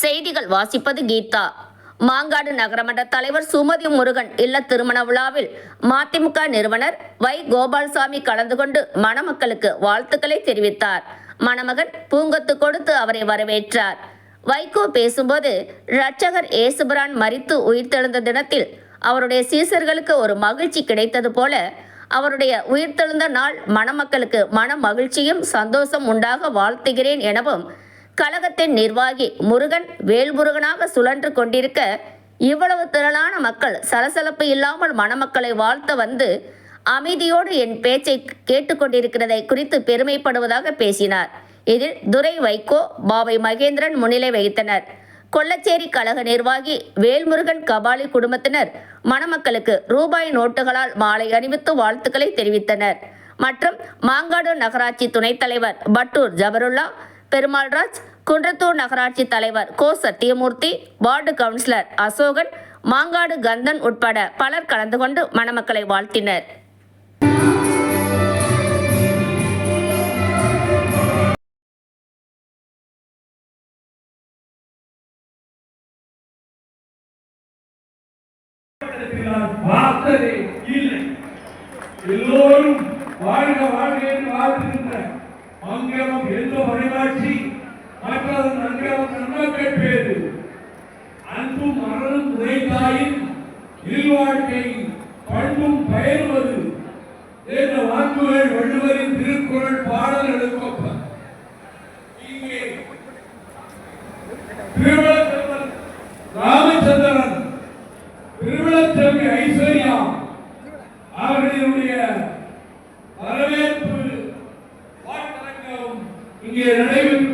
செய்திகள் வாசிப்பது கீதா. மாங்காடு நகரமன்ற தலைவர் சுமதி முருகன் இல்ல திருமண விழாவில் மதிமுக நிறுவனர் வை கோபால்சாமி கலந்து கொண்டு மணமக்களுக்கு வாழ்த்துக்களை தெரிவித்தார். மணமகன் பூங்கொத்து கொடுத்து அவரை வரவேற்றார். வைகோ பேசும்போது இரட்சகர் ஏசுபிரான் மறித்து உயிர்த்தெழுந்த தினத்தில் அவருடைய சீசர்களுக்கு ஒரு மகிழ்ச்சி கிடைத்தது போல அவருடைய உயிர்த்தெழுந்த நாள் மணமக்களுக்கு மன மகிழ்ச்சியும் சந்தோஷம் உண்டாக வாழ்த்துகிறேன் எனவும் கழகத்தின் நிர்வாகி முருகன் வேல்முருகனாக சுழன்று கொண்டிருக்க இவ்வளவு திரளான மக்கள் சலசலப்பு இல்லாமல் மணமக்களை வாழ்த்த வந்து அமைதியோடு என் பேச்சை கேட்டுக்கொண்டிருக்கிறதை குறித்து பெருமைப்படுவதாக பேசினார். இதில் துரை வைகோ பாவை மகேந்திரன் முன்னிலை வகித்தனர். கொல்லச்சேரி கழக நிர்வாகி வேல்முருகன் கபாலி குடும்பத்தினர் மணமக்களுக்கு ரூபாய் நோட்டுகளால் மாலை அணிவித்து வாழ்த்துக்களை தெரிவித்தனர். மற்றும் மாங்காடு நகராட்சி துணைத் தலைவர் பட்டூர் ஜபருல்லா பெருமாள்ராஜ் குன்றத்தூர் நகராட்சி தலைவர் கோ சத்தியமூர்த்தி வார்டு கவுன்சிலர் அசோகன் மாங்காடு கந்தன் உட்பட பலர் கலந்து கொண்டு மணமக்களை வாழ்த்தினர். பார்த்ததே இல்லை. எல்லோரும் வாழ்க வாழ்க என்று வாழ்த்துகின்ற மங்கள எந்த வழிகாட்சி மற்றது நன்றம் நன்மக்கள் பேரு அன்பும் மரணம் உரைத்தாயின் இல்வாழ்க்கை பண்பும் பயனுவது என்ற வாக்குகள் வள்ளுவரின் திருக்குறள் பாடல் பாடல்களுக்கொப்ப இங்கே திருவள்ளுவர் ராமச்சந்திரன் திருவிழத்தேவி ஐஸ்வர்யா இங்கே நடைபெற்றுக்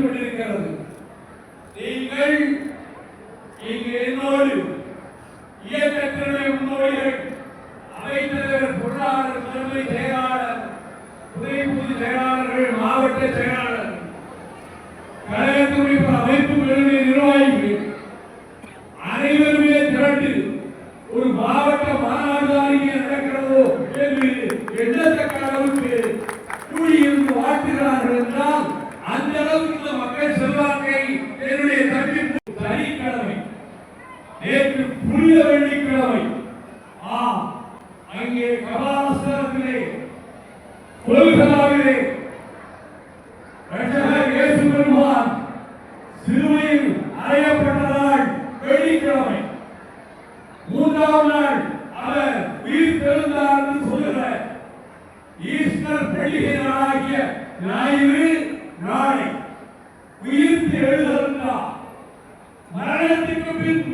கொல்கலாவிலே இயேசு பெருமான் சிலுவையில் அறையப்பட்ட நாள் வெள்ளிக்கிழமை. மூன்றாம் நாள் அவர் உயிர் தெழுந்தார் என்று சொல்லுகிற ஈஸ்டர் பண்டிகை நாளாகிய ஞாயிறு நாளை உயிர் எழுந்தார் மரணத்துக்கு பின்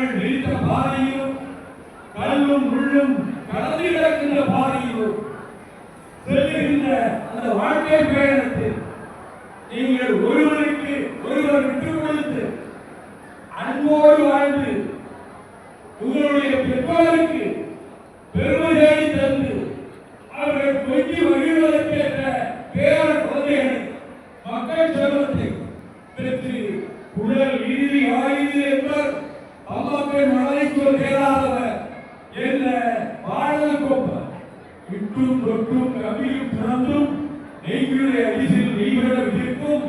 அவர்கள் விரித்த பாதையிலோ கல்லும் முள்ளும் கடந்து கிடக்கின்ற பாதையிலோ செல்லுகின்ற அந்த வாழ்க்கை பயணத்தில் தொட்டும் தொட்டும் கம்பியும் பிறந்தும் நெய்யுடைய அரிசில் நெய்விட இருக்கும்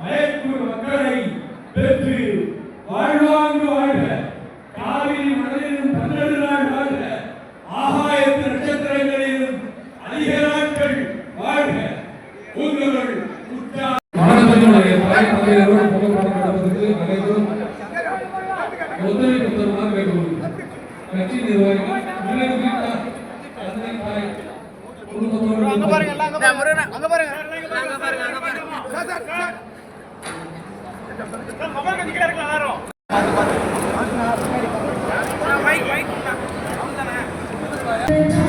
மயக்கூர் மக்களை பெற்று வாழ்வாங்கு வாழ்க. காவிரி மணலிலும் பன்னெண்டு நாள் வாழ்க. ஆகாயத்து நட்சத்திரங்களிலும் அதிக நாட்கள் வாழ்க. உங்கள் மாணவர்களுடைய தாய் தந்தையரோடு புகைப்படம் எடுப்பதற்கு அனைவரும் ஒத்துழைப்பு தருமாறு கேட்டுக்கொள்கிறேன் கட்சி நிர்வாகிகள் அங்க பாருங்க எல்லாம் அங்க பாருங்க. அங்க பாருங்க அங்க பாருங்க அங்க பாருங்க. Sir sir sir. மொபைல் கட்டி கிட்ட இருக்கலாம் எல்லாரும். மைக் மைக் அவங்க தானே.